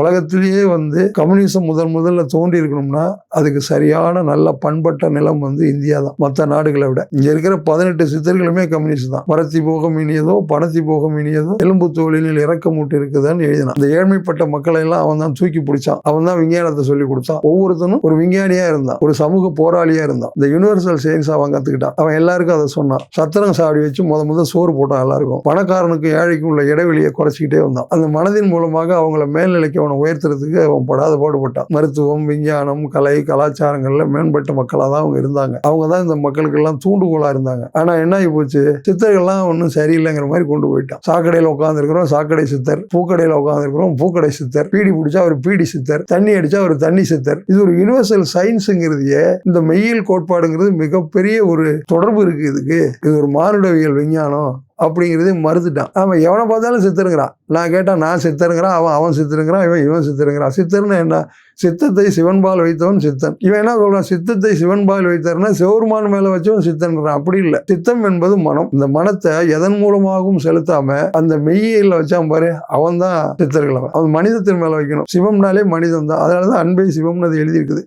உலகத்திலேயே வந்து கம்யூனிசம் முதல் முதல்ல தோண்டி இருக்கணும்னா அதுக்கு சரியான நல்ல பண்பட்ட நிலம் வந்து இந்தியா தான் மற்ற நாடுகளை விட. இங்க இருக்கிற பதினெட்டு சித்தர்களுமே கம்யூனிஸ்ட் தான். பரத்தி போகம் இனியதோ பணத்தி போகம் இனியதோ எலும்பு தோழிலில் இறக்கமூட்டு இருக்குதான்னு எழுதினான். இந்த ஏழ்மைப்பட்ட மக்களை எல்லாம் அவன் தான் தூக்கி பிடிச்சான். அவன் தான் விஞ்ஞானத்தை சொல்லி கொடுத்தான். ஒவ்வொருத்தனும் ஒரு விஞ்ஞானியா இருந்தான் ஒரு சமூக போராளியா இருந்தான். இந்த யூனிவர்சல் சயின்ஸ் அவன் கத்துக்கிட்டான். அவன் எல்லாருக்கும் அதை சொன்னான். சத்திரம் சாடி வச்சு முத முத சோறு போட்டான் எல்லாருக்கும். பணக்காரனுக்கும் ஏழைக்கும் உள்ள இடைவெளியை குறைச்சிக்கிட்டே வந்தான். அந்த மனதின் மூலமாக அவங்கள மேல்நிலைக்கு அவனை உயர்த்துறதுக்கு அவன் படாத பாடுபட்டான். மருத்துவம் விஞ்ஞானம் கலை கலாச்சாரங்கள்ல மேம்பட்ட மக்களாக தான் அவங்க இருந்தாங்க. அவங்க தான் இந்த மக்களுக்கெல்லாம் தூண்டுகோலாக இருந்தாங்க. ஆனால் என்ன ஆகி போச்சு? சித்தர்கள்லாம் ஒன்றும் சரியில்லைங்கிற மாதிரி கொண்டு போயிட்டான். சாக்கடையில் உட்காந்துருக்கிறோம் சாக்கடை சித்தர். பூக்கடையில் உட்காந்துருக்கிறோம் பூக்கடை சித்தர். பீடி பிடிச்சா ஒரு பீடி சித்தர். தண்ணி அடிச்சா ஒரு தண்ணி சித்தர். இது ஒரு யுனிவர்சல் சயின்ஸுங்கிறதையே இந்த மெய்யியல் கோட்பாடுங்கிறது மிகப்பெரிய ஒரு தொடர்பு இருக்கு இதுக்கு. இது ஒரு மானுடவியல் விஞ்ஞானம். அப்படிங்கிறதையும் மறுத்துட்டான். அவன் எவனை பார்த்தாலும் சித்தருங்கிறான். நான் கேட்டால் நான் சித்தருங்கிறான் அவன் அவன் சித்தருங்கிறான் இவன் இவன் சித்தருங்கிறான். சித்தர்னு என்ன? சித்தத்தை சிவன்பால் வைத்தவன் சித்தன். இவன் என்ன சொல்கிறான் சித்தத்தை சிவன்பால் வைத்தார்னா சிவருமான் மேலே வச்சவன் சித்தன்கிறான். அப்படி இல்லை. சித்தம் என்பது மனம். இந்த மனத்தை எதன் மூலமாகவும் செலுத்தாம அந்த மெய்யில வச்சான் பாரு அவன் தான் சித்தர்கள் அவன். மனிதத்தின் மேலே வைக்கணும். சிவம்னாலே மனிதன் தான் அதனாலதான் அன்பை சிவம்னு அது எழுதியிருக்குது.